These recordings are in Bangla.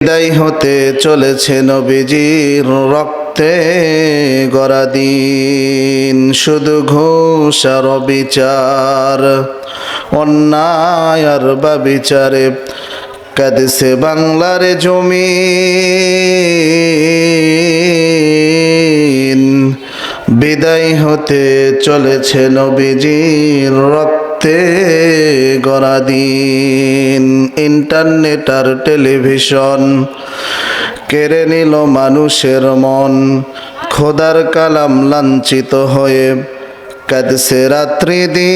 বিদায় হতে চলেছে নবীজির রক্তে গড়া দিন। শুধু ঘুষ আর বিচার অন্যায় আর বা বিচারে কাঁদছে বাংলার জমি বিদায় হতে চলেছে নবীজির রক্তে গড়া দিন, ইন্টারনেট আর টেলিভিশন কেড়ে নিল মানুষের মন। খোদার কালাম লাঞ্ছিত হয়ে কাঁদছে রাত্রি দিন।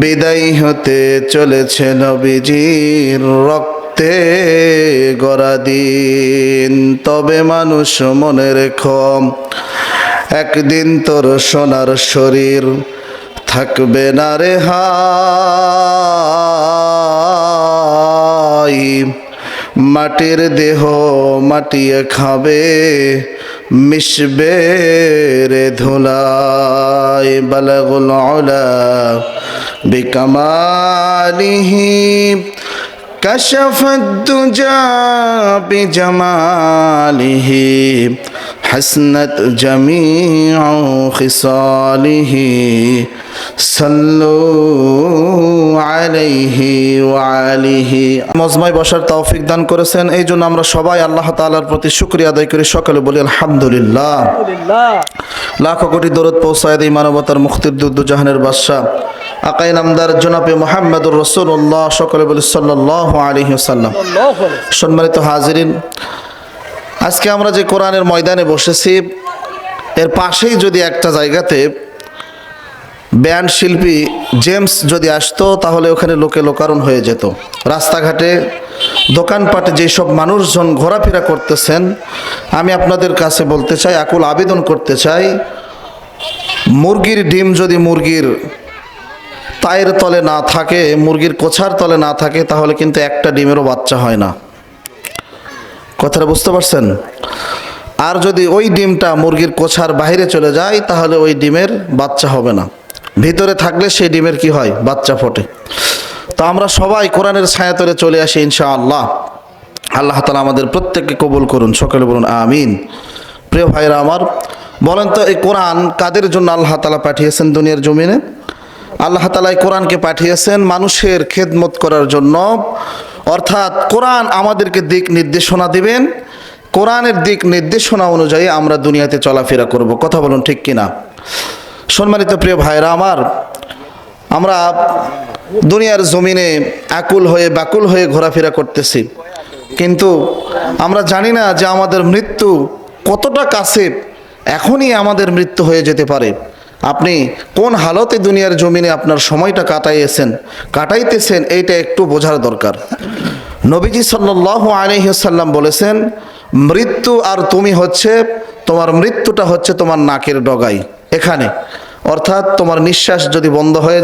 বিদায় হতে চলেছে নবীজির রক্তে গড়া দিন। তবে মানুষ মনে রেখো একদিন তোর সোনার শরীর থাকবে না রে হাই মাটির দেহ মাটিয়ে খাবে মিশবে রে ধুলাই বালাগুল উলা বিকামালিহি كشف الدجى بجماله حسنت جميع خصاله صلوا عليه وعليه মজমায় বসার তৌফিক দান করেছেন এই জন্য আমরা সবাই আল্লাহ তাআলার প্রতি শুকরিয়া আদায় করি সকলে বলি আলহামদুলিল্লাহ আলহামদুলিল্লাহ লাখো কোটি দরদ পৌঁছায় দেয় মানবতার মুক্তির দুদ্দু জাহানের বাদশাহ আকাই নামদার জনাবে মোহাম্মদুর রসুল্লাহ সকলে বলি সাল্লাহ আলহি সাল্লাম আল্লাহু আকবার। সম্মানিত হাজিরিন আজকে আমরা যে কোরআনের ময়দানে বসেছি, এর পাশেই যদি একটা জায়গাতে ব্যান্ড শিল্পী জেমস যদি আসতো, তাহলে ওখানে লোকে লোকারণ হয়ে যেত। রাস্তাঘাটে, দোকানপাটে যেসব মানুষজন ঘোরাফেরা করতেছেন, আমি আপনাদের কাছে বলতে চাই, আকুল আবেদন করতে চাই, মুরগির ডিম যদি মুরগির তায়ের তলে না থাকে, মুরগির কোছার তলে না থাকে, তাহলে কিন্তু একটা ডিমেরও বাচ্চা হয় না। কথাটা বুঝতে পারছেন? আর যদি ওই ডিমটা মুরগির কোছার বাইরে চলে যায়, তাহলে ওই ডিমের বাচ্চা হবে না। ভিতরে থাকলে সেই ডিমের কি হয়? বাচ্চা ফোটে। তো আমরা সবাই কোরআনের ছায়াতলে চলে আসি ইনশা আল্লাহ আল্লাহ তালা আমাদের প্রত্যেককে কবুল করুন, সকলে বলুন আমিন। প্রিয় ভাইরা আমার, বলেন তো এই কোরআন কাদের জন্য আল্লাহ তালা পাঠিয়েছেন দুনিয়ার জমিনে? আল্লাহ তালা এই কোরআনকে পাঠিয়েছেন মানুষের খেদমত করার জন্য। অর্থাৎ কোরআন আমাদেরকে দিক নির্দেশনা দিবেন, কোরআনের দিক নির্দেশনা অনুযায়ী আমরা দুনিয়াতে চলাফেরা করব। কথা বলুন ঠিক কিনা? সম্মানিত প্রিয় ভাইরা আমার, আমরা দুনিয়ার জমিনে আকুল হয়ে বাকুল হয়ে ঘোরাফেরা করতেছি। কিন্তু আমরা জানি না যে আমাদের মৃত্যু কতটা কাছে এখনই আমাদের মৃত্যু হয়ে যেতে পারে। আপনি কোন হালতে দুনিয়ার জমিনে আপনার সময়টা কাটাইয়েছেন, কাটাইতেছেন, এইটা একটু বোঝার দরকার। নবীজি সাল্লাহ আলহিসাল্লাম বলেছেন, মৃত্যু আর তুমি হচ্ছে, তোমার মৃত্যুটা হচ্ছে তোমার নাকের ডগাই এখানে। অর্থাৎ তোমার নিঃশ্বাস যদি বন্ধ হয়ে